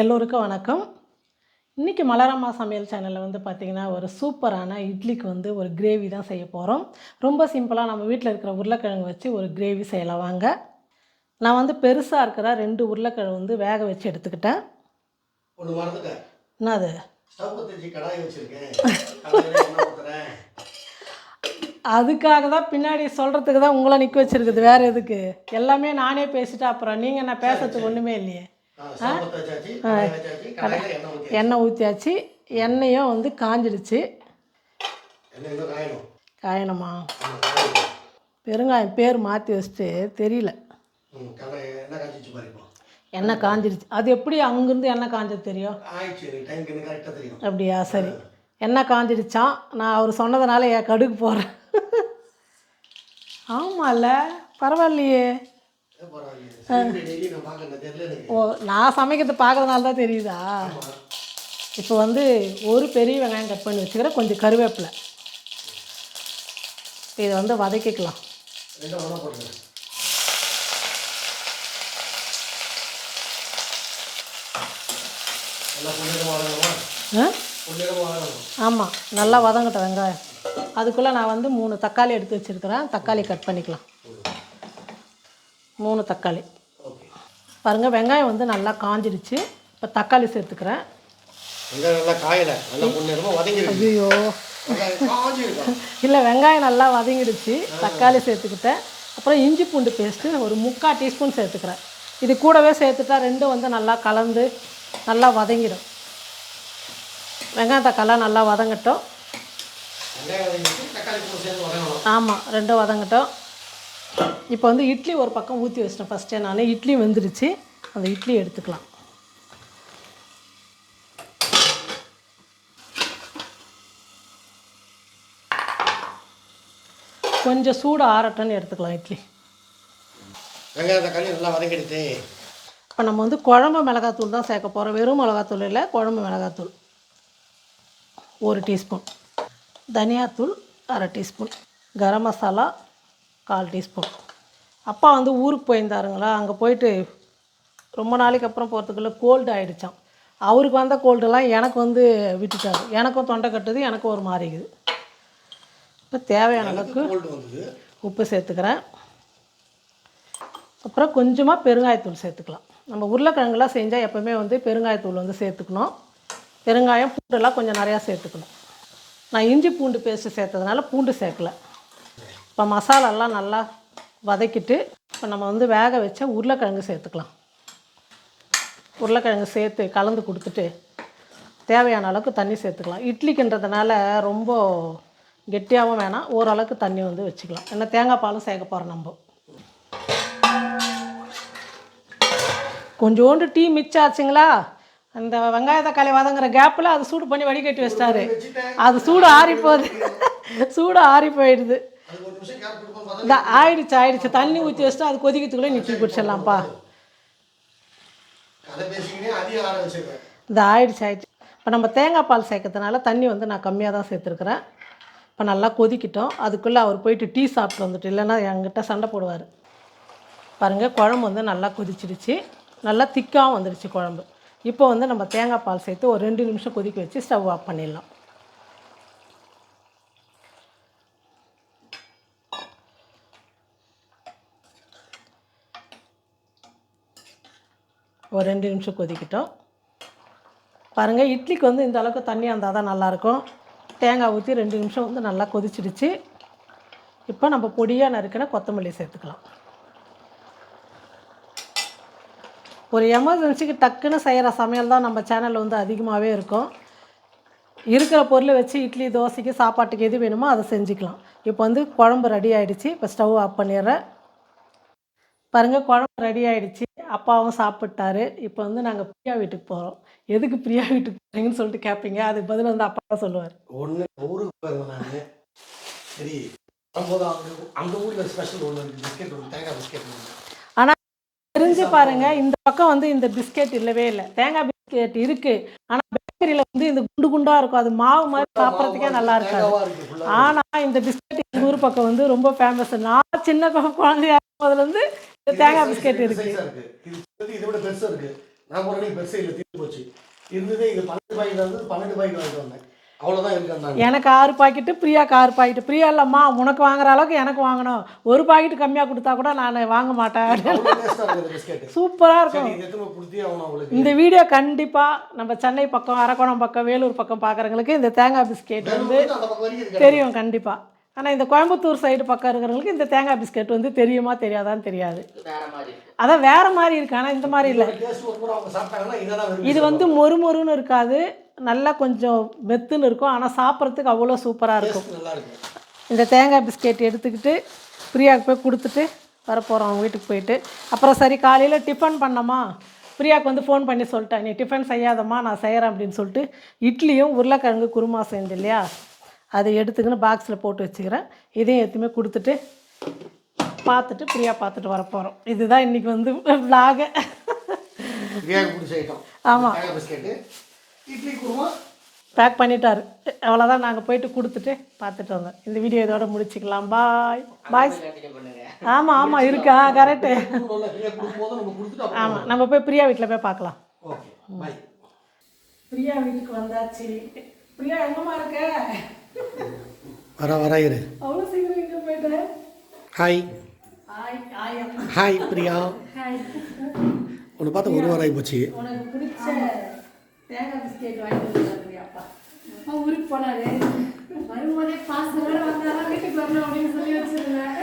எல்லோருக்கும் வணக்கம். இன்றைக்கி மலரம்மா சமையல் சேனலில் வந்து பார்த்திங்கன்னா ஒரு சூப்பரான இட்லிக்கு வந்து ஒரு கிரேவி தான் செய்ய போகிறோம் ரொம்ப சிம்பிளாக நம்ம வீட்டில் இருக்கிற உருளைக்கிழங்கு வச்சு ஒரு கிரேவி செய்யலாம். வாங்க. நான் வந்து பெருசாக இருக்கிற ரெண்டு உருளைக்கிழங்கு வந்து வேக வச்சு எடுத்துக்கிட்டேன். ஊற்றுறேன் அதுக்காக தான் பின்னாடி சொல்கிறதுக்கு தான் உங்களை நிற்க வச்சுருக்குது. வேறு எதுக்கு? எல்லாமே நானே பேசிட்டா அப்புறம் நீங்கள் என்ன பேசுறதுக்கு ஒன்றுமே இல்லையே. எண்ணெய் ஊற்றி எண்ணெய் ஊற்றியாச்சு எண்ணெயும் வந்து காஞ்சிடுச்சு. காயணும். பெருங்காயம் பேர் மாற்றி வச்சுட்டு தெரியல. எண்ணெய் காஞ்சிடுச்சு அது எப்படி அங்கேருந்து எண்ணெய் காஞ்சது தெரியும்? அப்படியா? சரி. எண்ணெய் காஞ்சிடுச்சான் நான் அவர் சொன்னதுனால என் கடுகு போகிறேன் ஆமாம்ல பரவாயில்லையே. ஓ நான் சமைக்கிறது பார்க்கறதுனால தான் தெரியுதா. இப்போ வந்து ஒரு பெரிய வெங்காயம் கட் பண்ணி வச்சுக்கிறேன் கொஞ்சம் கருவேப்பிலை. இதை வந்து வதக்கிக்கலாம். ஆமாம் நல்லா வதங்கட்டும் வெங்காயம். அதுக்குள்ளே நான் வந்து மூணு தக்காளி எடுத்து வச்சுருக்கிறேன். தக்காளி கட் பண்ணிக்கலாம். மூணு தக்காளி. பாருங்கள் வெங்காயம் வந்து நல்லா காஞ்சிடுச்சு இப்போ தக்காளி சேர்த்துக்கிறேன். ஐயோ இல்லை வெங்காயம் நல்லா வதங்கிடுச்சு. தக்காளி சேர்த்துக்கிட்டேன். அப்புறம் இஞ்சி பூண்டு பேஸ்ட்டு ஒரு முக்கால் டீஸ்பூன் சேர்த்துக்கிறேன். இது கூடவே சேர்த்துட்டா ரெண்டும் வந்து நல்லா கலந்து நல்லா வதங்கிடும். வெங்காயம் தக்காளி நல்லா வதங்கட்டும். ஆமாம் ரெண்டும் வதங்கட்டும். இப்போ வந்து இட்லி ஒரு பக்கம் ஊற்றி வச்சிட்டேன். ஃபஸ்ட்டே நான் இட்லி வெந்துருச்சு. அந்த இட்லி எடுத்துக்கலாம். கொஞ்சம் சூடு ஆறட்டும்னு எடுத்துக்கலாம் இட்லி. இப்போ நம்ம வந்து குழம்பு மிளகாத்தூள் தான் சேர்க்க போகிறோம் வெறும் மிளகாத்தூள் இல்லை குழம்பு மிளகாத்தூள். ஒரு டீஸ்பூன். தனியாத்தூள் அரை டீஸ்பூன். கரம் மசாலா கால் டீஸ்பூன். அப்பா வந்து ஊருக்கு போயிருந்தாருங்களா? அங்கே போயிட்டு ரொம்ப நாளைக்கு அப்புறம் போகிறதுக்குள்ளே கோல்டு ஆகிடுச்சான் அவருக்கு வந்த கோல்டெல்லாம் எனக்கு வந்து விட்டுட்டாரு. எனக்கும் தொண்டை கட்டுது எனக்கும் ஒரு மாறிக்குது இப்போ தேவையான அளவுக்கு உப்பு சேர்த்துக்கிறேன். அப்புறம் கொஞ்சமாக பெருங்காயத்தூள் சேர்த்துக்கலாம். நம்ம உருளைக்கிழங்குலாம் செஞ்சால் எப்போவுமே வந்து பெருங்காயத்தூள் வந்து சேர்த்துக்கணும். பெருங்காயம் பூண்டெல்லாம் கொஞ்சம் நிறையா சேர்த்துக்கணும். நான் இஞ்சி பூண்டு பேஸ்ட்டு சேர்த்ததுனால பூண்டு சேர்க்கல. இப்போ மசாலாலாம் நல்லா வதக்கிட்டு இப்போ நம்ம வந்து வேக வச்ச உருளைக்கிழங்கு சேர்த்துக்கலாம். உருளைக்கிழங்கு சேர்த்து கலந்து கொடுத்துட்டு தேவையான அளவுக்கு தண்ணி சேர்த்துக்கலாம். இட்லிக்குன்றதுனால ரொம்ப கெட்டியாகவும் வேணாம் ஓரளவுக்கு தண்ணி வந்து வச்சுக்கலாம். ஏன்னா தேங்காய் பாலும் சேர்க்க போகிறோம் நம்ம. கொஞ்சோண்டு டீ மிச்சம் ஆச்சுங்களா? அந்த வெங்காய தக்காளி வதங்குற கேப்பில் அது சூடு பண்ணி வடிகட்டி வச்சிட்டாரு. அது சூடு ஆறி போகுது சூடு ஆறி போயிடுது இந்த ஆயிடுச்சு ஆயிடுச்சு. தண்ணி ஊற்றி வச்சுட்டு அது கொதிக்கிறதுக்குள்ளே ஆற வச்சிருக்கேன். இந்த ஆயிடுச்சு ஆயிடுச்சு. இப்போ நம்ம தேங்காய் பால் சேர்க்கறதுனால தண்ணி வந்து நான் கம்மியாக தான் சேர்த்துருக்குறேன். இப்போ நல்லா கொதிக்கிட்டோம். அதுக்குள்ளே அவர் போயிட்டு டீ சாப்பிட்டு வந்துட்டு இல்லைன்னா என்கிட்ட சண்டை போடுவார். பாருங்கள் குழம்பு வந்து நல்லா கொதிச்சிடுச்சு. நல்லா திக்காகவும் வந்துடுச்சு குழம்பு. இப்போ வந்து நம்ம தேங்காய் பால் சேர்த்து ஒரு ரெண்டு நிமிஷம் கொதிக்க வச்சு ஸ்டவ் ஆஃப் பண்ணிடலாம். ஒரு ரெண்டு நிமிஷம் கொதிக்கிட்டோம். பாருங்கள் இட்லிக்கு வந்து இந்த அளவுக்கு தண்ணி இருந்தால் தான் நல்லாயிருக்கும். தேங்காய் ஊற்றி ரெண்டு நிமிஷம் வந்து நல்லா கொதிச்சிடுச்சு. இப்போ நம்ம பொடியாக நறுக்கின கொத்தமல்லி சேர்த்துக்கலாம். ஒரு எமர்ஜென்சிக்கு டக்குன்னு செய்கிற சமையல் தான் நம்ம சேனலில் வந்து அதிகமாகவே இருக்கும். இருக்கிற பொருளை வச்சு இட்லி தோசைக்கு சாப்பாட்டுக்கு எது வேணுமோ அதை செஞ்சுக்கலாம். இப்போ வந்து குழம்பு ரெடி ஆகிடுச்சு இப்போ ஸ்டவ் ஆஃப் பண்ணிடுறேன். பாருங்கள் குழம்பு ரெடி ஆகிடுச்சு அப்பாவும் சாப்பிட்டாரு. இப்போ வந்து நாங்கள் பிரியா வீட்டுக்கு போகிறோம் எதுக்கு பிரியா வீட்டுக்கு போகிறீங்கன்னு சொல்லிட்டு கேட்பீங்க அதுக்கு பதில் வந்து அப்பா தான் சொல்லுவார். ஒன்று ஊருக்கு போயிருந்தேன் நான். சரி வரும்போது அந்த அந்த ஊரில் ஸ்பெஷல் ஒன்று இருக்குது பிஸ்கெட் ஒன்று தேங்காய் பிஸ்கெட் ஒன்று ஆனால் தெரிஞ்சு பாருங்க இந்த பக்கம் வந்து இந்த பிஸ்கெட் இல்லவே இல்லை. தேங்காய் பிஸ்கெட் இருக்கு. ஆனால் பேக்கரியில் வந்து இந்த குண்டு குண்டா இருக்கும். அது மாவு மாதிரி சாப்பிட்றதுக்கே நல்லா இருக்காது. இருக்குது ஆனால் இந்த பிஸ்கெட் எங்கள் ஊர் பக்கம் வந்து ரொம்ப ஃபேமஸ் நான் சின்ன குழந்தையா இந்த தேங்காய் பிஸ்கெட் இருக்கு இது விட பெருசாக இருக்குது நான் அன்னைக்கு பெருசே இல்லை தீர்ந்து போச்சு. இருந்ததே இது பன்னெண்டு பாக்கெட் வந்து பன்னெண்டு பாக்கெட் வாங்கிட்டு வந்தேன். எனக்கு ஆறு பாக்கெட்டு பிரியாக்கு ஆறு பாக்கெட்டு. பிரியா இல்லைம்மா உனக்கு வாங்குற அளவுக்கு எனக்கு வாங்கணும். ஒரு பாக்கெட் கம்மியாக கொடுத்தா கூட நான் வாங்க மாட்டேன். சூப்பராக இருக்கும். இந்த வீடியோ கண்டிப்பாக நம்ம சென்னை பக்கம் அரக்கோணம் பக்கம் வேலூர் பக்கம் பார்க்குறவங்களுக்கு இந்த தேங்காய் பிஸ்கெட் வந்து தெரியும் கண்டிப்பாக ஆனால் இந்த கோயம்புத்தூர் சைடு பக்கம் இருக்கிறவங்களுக்கு இந்த தேங்காய் பிஸ்கெட் வந்து தெரியுமா தெரியாதான்னு தெரியாது. வேற மாதிரி அதான் வேறு மாதிரி இருக்கு. ஆனால் இந்த மாதிரி இல்லை. இதை வந்து மொறு மொறுன்னு இருக்காது. நல்லா கொஞ்சம் மெத்துன்னு இருக்கும். ஆனால் சாப்பிட்றதுக்கு அவ்வளோ சூப்பராக இருக்கும். டேஸ்ட் நல்லா இருக்கும் இந்த தேங்காய் பிஸ்கெட் எடுத்துக்கிட்டு பிரியாவுக்கு போய் கொடுத்துட்டு வரப்போகிறோம் அவங்க வீட்டுக்கு போயிட்டு. அப்புறம் சரி காலையில் டிஃபன் பண்ணோமா? பிரியாவுக்கு வந்து ஃபோன் பண்ணி சொல்லிட்டேன். நீ டிஃபன் செய்யாதம்மா நான் செய்கிறேன் அப்படின்னு சொல்லிட்டு இட்லியும் உருளைக்கிழங்கு குருமா செஞ்சு இல்லையா? அதை எடுத்துக்கின்னு பாக்ஸில் போட்டு வச்சுக்கிறேன். இதையும் எதுவுமே கொடுத்துட்டு பார்த்துட்டு பிரியா பார்த்துட்டு வரப்போகிறோம் இதுதான் இன்றைக்கி வந்து ஐட்டம் ஆமாம் இட்லி குருமா. பேக் பண்ணிட்டாரு. அவ்வளோதான் நாங்கள் போயிட்டு கொடுத்துட்டு பார்த்துட்டு வந்தோம். இந்த வீடியோ இதோட முடிச்சுக்கலாம். பாய் பாய் ஆமாம் ஆமாம் இருக்கா. கரெக்டு ஆமாம் நம்ம போய் பிரியா வீட்டில் போய் பார்க்கலாம். பிரியா வீட்டுக்கு வந்தாச்சு. பிரியா எங்கம்மா இருக்க? வர வர இரு. Hi hi Priya. உன்னை பார்த்தா ஒரு வாரம் போச்சு. ஊருக்கு போனாரு. வரும்போதே பாசத்தோட வீட்டுக்கு வரணும் அப்படின்னு சொல்லி வச்சிருந்தேன்.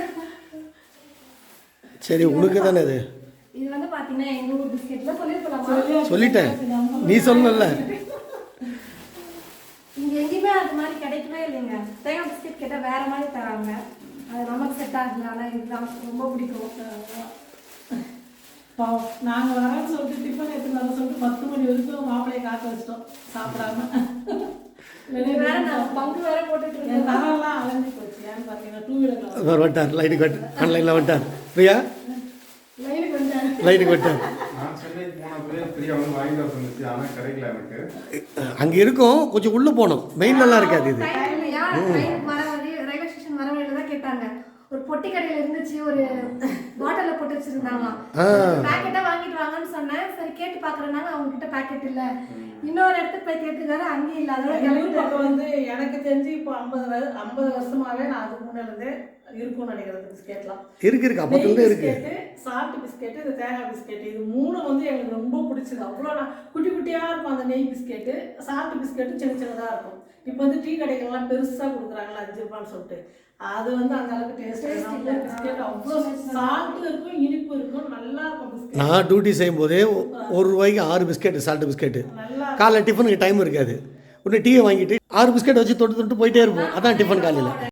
சரி உனக்கு தானே இது? இது வந்து பாத்தீங்கன்னா எங்க ஊர் சொல்லிருக்கலாமா சொல்லிட்டேன். நீ சொல்லல கேட்டா வேற மாதிரி தராங்க. அது நமக்கு செட் ஆகுது ஆனா இதுதான் ரொம்ப பிடிக்கும். பாவம். நாங்கள் வரோம்னு சொல்லிட்டு டிஃபன் எடுத்துன்னு வர சொல்லிட்டு பத்து மணி வரைக்கும் மாப்பிளையை காக்க வச்சிட்டோம். சாப்பிடாம. பங்கு வேற போட்டுட்டு தரம்லாம் அலைஞ்சு போச்சு. ஏன்னு பார்த்தீங்கன்னா டூ வந்துட்டார். ஆன்லைனில் வந்துட்டார். பிரியா? லைனுக்கு வந்துட்டார். அங்கே இருக்கும். கொஞ்சம் உள்ளே போகணும். மெயின்லலாம் இருக்காது இது ட்ரெயின் இல்லையா ட்ரெயினுக்கு வர வழி ரயில்வே ஸ்டேஷன் வர வழியில தான் கேட்டாங்க ஒரு பொட்டி கடையில இருந்துச்சு ஒரு பாட்டில போட்டு வச்சிருந்தாங்களாம். பேக்கெட்டா வாங்கிட்டு வாங்கன்னு சொன்னேன். சரி கேட்டு பாக்குறேன்னாங்க அவங்க கிட்ட பேக்கெட் இல்ல. இன்னொரு இடத்துக்கு போய் கேட்டுக்காரு அங்கேயும் இல்ல. அதோட வந்து எனக்கு தெரிஞ்சு இப்போ ஐம்பது ஐம்பது வருஷமாவே நான் அதுக்கு முன்னாடிருந்து இருக்கும்னு நினைக்கிறது பிஸ்கெட்லாம் இருக்கு இருக்கு. சால்ட் பிஸ்கெட்டு இந்த தேங்காய் பிஸ்கெட்டு இது மூணு வந்து எனக்கு ரொம்ப பிடிச்சது. அவ்வளோ நான் குட்டி குட்டியாக இருக்கும் அந்த நெய் பிஸ்கெட்டு சால்ட் பிஸ்கெட்டு சின்ன சின்னதாக இருக்கும். இப்போ வந்து டீ கடைகள்லாம் பெருசாக கொடுக்குறாங்களா அஞ்சு ரூபான்னு சொல்லிட்டு. அது வந்து அந்த அளவுக்கு டேஸ்ட் பிஸ்கெட் அவ்வளோ இருக்கும் இனிப்பு இருக்கும். நல்லா இருக்கும் பிஸ்கெட் நான் டியூட்டி செய்யும்போதே ஒ- ஒரு ரூபாய்க்கு ஆறு பிஸ்கெட்டு சால்ட் பிஸ்கெட்டு காலைல டிஃபனுக்கு டைம் இருக்காது. உடனே டீயை வாங்கிட்டு ஆறு பிஸ்கெட் வச்சு தொட்டு தொட்டு போயிட்டே இருப்போம். அதான் டிஃபன் காலையில்.